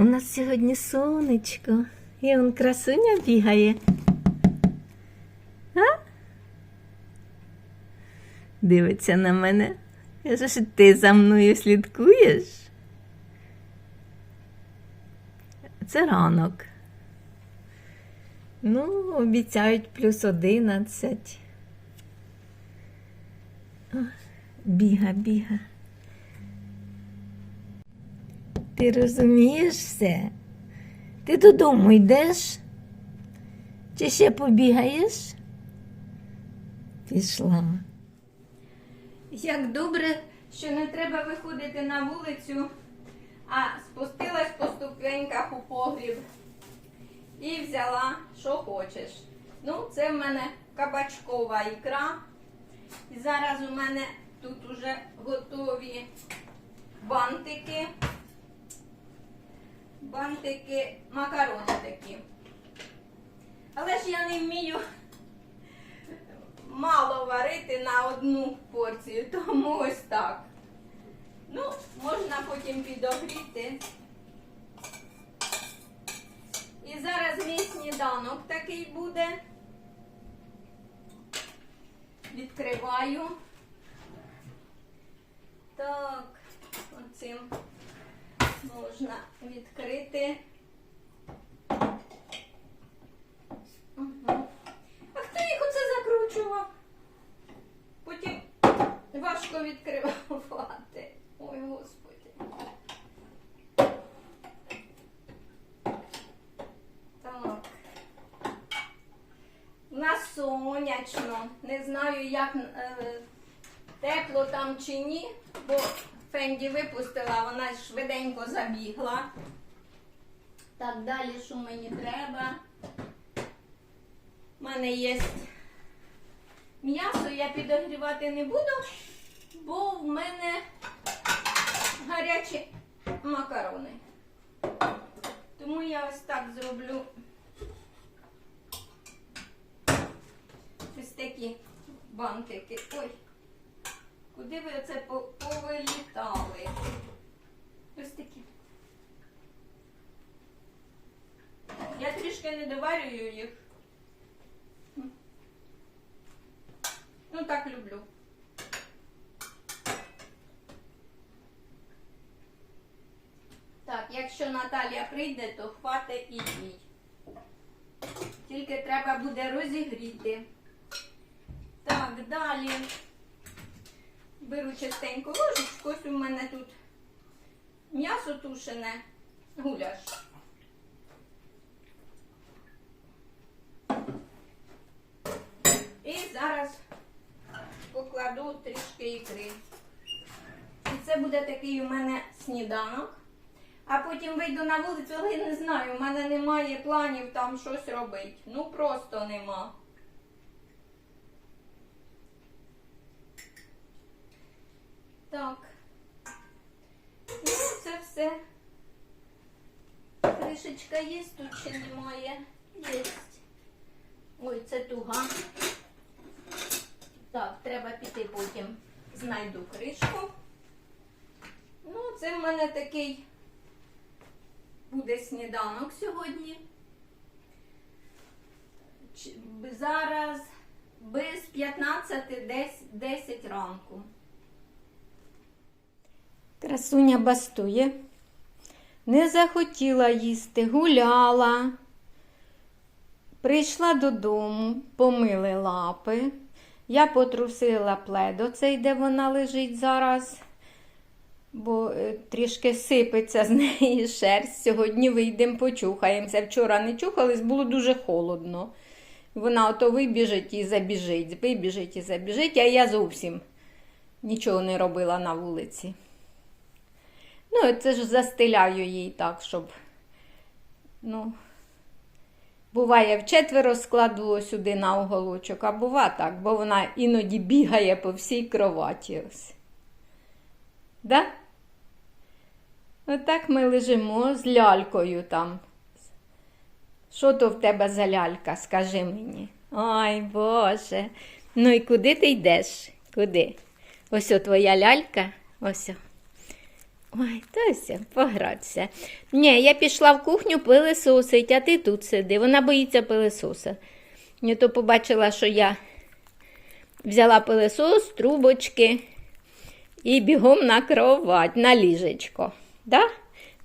У нас сьогодні сонечко. І он красуня бігає. А? Дивиться на мене. Каже, що ти за мною слідкуєш. Це ранок. Ну, обіцяють плюс одинадцять. Біга, біга. Ти розумієш все? Ти додому йдеш? Чи ще побігаєш? Пішла. Як добре, що не треба виходити на вулицю, а спустилась по ступеньках у погріб і взяла, що хочеш. Ну, це в мене кабачкова ікра. І зараз у мене тут уже готові бантики. Бантики, макарони такі. Але ж я не вмію мало варити на одну порцію, тому ось так. Ну, можна потім підогріти. І зараз мій сніданок такий буде. Відкриваю. Так, оцим можна відкрити. А хто їх оце закручував? Потім важко відкривати. Ой, господи. Так. У нас сонячно. Не знаю, як е, тепло там чи ні, бо Фенді випустила, вона швиденько забігла. Так, далі що мені треба? У мене є м'ясо, я підогрівати не буду, бо в мене гарячі макарони. Тому я ось так зроблю ось такі бантики. Ой, куди ви оце повилітали? Ось такі. Я трішки не доварюю їх. Ну, так люблю. Так, якщо Наталія прийде, то хватить і їй. Тільки треба буде розігріти. Так, далі беру частеньку ложечку. Ось у мене тут м'ясо тушене, гуляш. І зараз покладу трішки ікри. І це буде такий у мене сніданок. А потім вийду на вулицю, але я не знаю, у мене немає планів там щось робити. Ну просто нема. Так. Ну, це все. Кришечка є, тут ще немає. Є. Ой, це туга. Так, треба піти потім. Знайду кришку. Ну, це в мене такий буде сніданок сьогодні. Зараз без 15 десь 10 ранку. Красуня бастує. Не захотіла їсти, гуляла. Прийшла додому, помили лапи. Я потрусила плед оцей, де вона лежить зараз, бо е, трішки сипеться з неї шерсть. Сьогодні вийдемо, почухаємося. Вчора не чухались, було дуже холодно. Вона ото вибіжить і забіжить, вибіжить і забіжить, а я зовсім нічого не робила на вулиці. Ну, це ж застеляю їй так, щоб. Ну, буває, вчетверо складу сюди на уголочок, а бува так, бо вона іноді бігає по всій кроваті. Да? Отак ми лежимо з лялькою там. Що то в тебе за лялька, скажи мені. Ой, Боже. Ну і куди ти йдеш? Куди? Ось о твоя лялька. Ось. Ой, Тося, погратися. Ні, я пішла в кухню пилисосить, а ти тут сиди. Вона боїться пилисоса. Я то побачила, що я взяла пилисос, трубочки і бігом на кровать, на ліжечко. Да?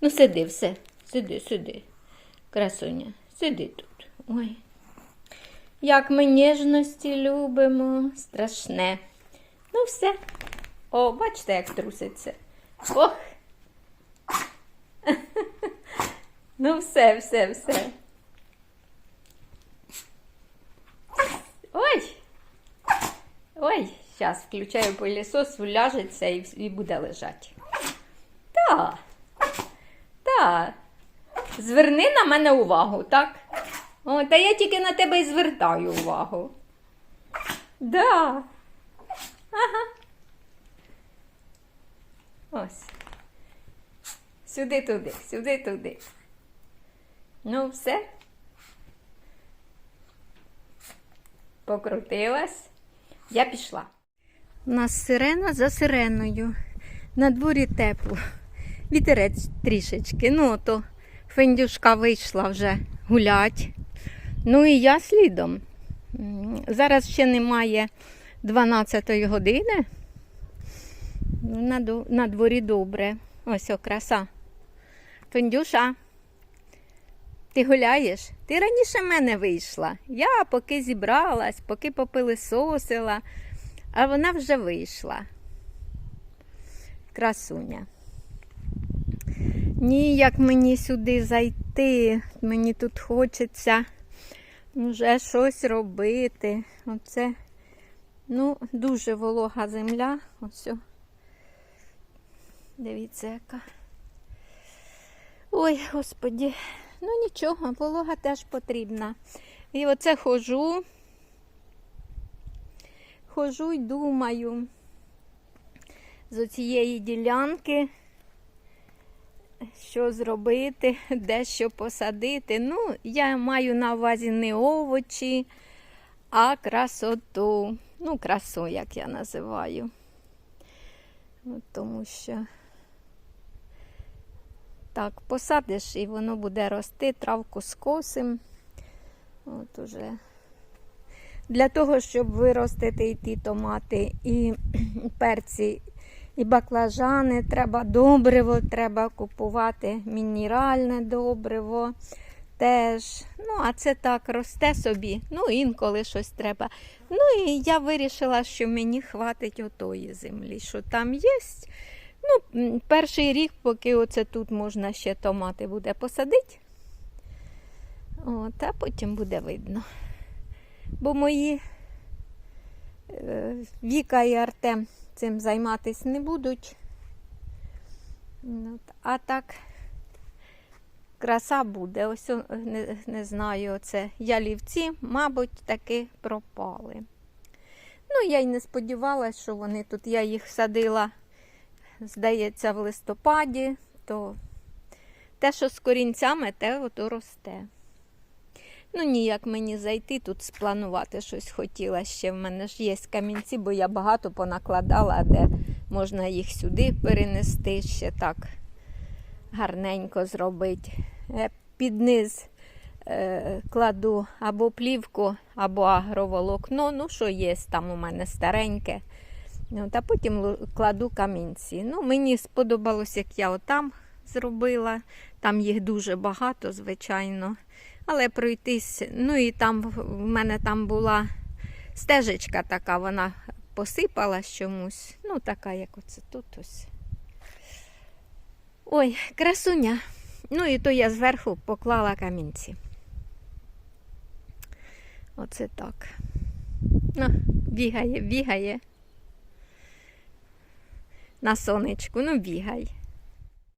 Ну, сиди все. Сиди, сиди. Красуня, сиди тут. Ой. Як ми ніжності любимо, страшне. Ну, все. О, бачите, як труситься. Ох. Ну, все, все, все. Ой. Ой, зараз включаю пилісос, вляжеться і, і буде лежати. Так. Так. Зверни на мене увагу, так? О, та я тільки на тебе і звертаю увагу. Да. Ага. Ось. Сюди туди, сюди туди. Ну, все. Покрутилась. Я пішла. У нас сирена за сиреною. На дворі тепло. Вітерець трішечки. Ну, то фендюшка вийшла вже гулять. Ну і я слідом. Зараз ще немає 12 години. Ну, На, дворі добре. Ось о, краса. Фендюша, ти гуляєш? Ти раніше мене вийшла. Я поки зібралась, поки попилисосила, а вона вже вийшла. Красуня. Ні, як мені сюди зайти. Мені тут хочеться вже щось робити. Оце, ну, дуже волога земля. Ось. Дивіться, яка. Ой, господі, ну нічого, волога теж потрібна. І оце хожу, хожу й думаю з оцієї ділянки, що зробити, де що посадити. Ну, я маю на увазі не овочі, а красоту. Ну, красу, як я називаю. От Тому що так, посадиш і воно буде рости, травку скосим. От уже. Для того, щоб виростити і ті томати, і перці, і баклажани, треба добриво, треба купувати мінеральне добриво теж. Ну, а це так росте собі. Ну, інколи щось треба. Ну і я вирішила, що мені хватить отої землі, що там є. Ну, перший рік, поки оце тут можна ще томати буде посадити. От, а потім буде видно. Бо мої е, Віка і Артем цим займатися не будуть. От, а так краса буде. Ось не, не знаю, оце ялівці, мабуть, таки пропали. Ну, я й не сподівалася, що вони тут. Я їх садила, здається, в листопаді, то те, що з корінцями, те ото росте. Ну, ніяк мені зайти тут спланувати щось хотіла ще. В мене ж є камінці, бо я багато понакладала, де можна їх сюди перенести, ще так гарненько зробити. Я під низ е, кладу або плівку, або агроволокно. Ну, що є там у мене стареньке. Ну, Та потім кладу камінці. Ну, мені сподобалось, як я отам зробила. Там їх дуже багато, звичайно. Але пройтись, ну і там в мене там була стежечка така, вона посипалась чомусь. Ну, така, як оце тут ось. Ой, красуня. Ну і то я зверху поклала камінці. Оце так. Ну, бігає, бігає. На сонечку, ну бігай.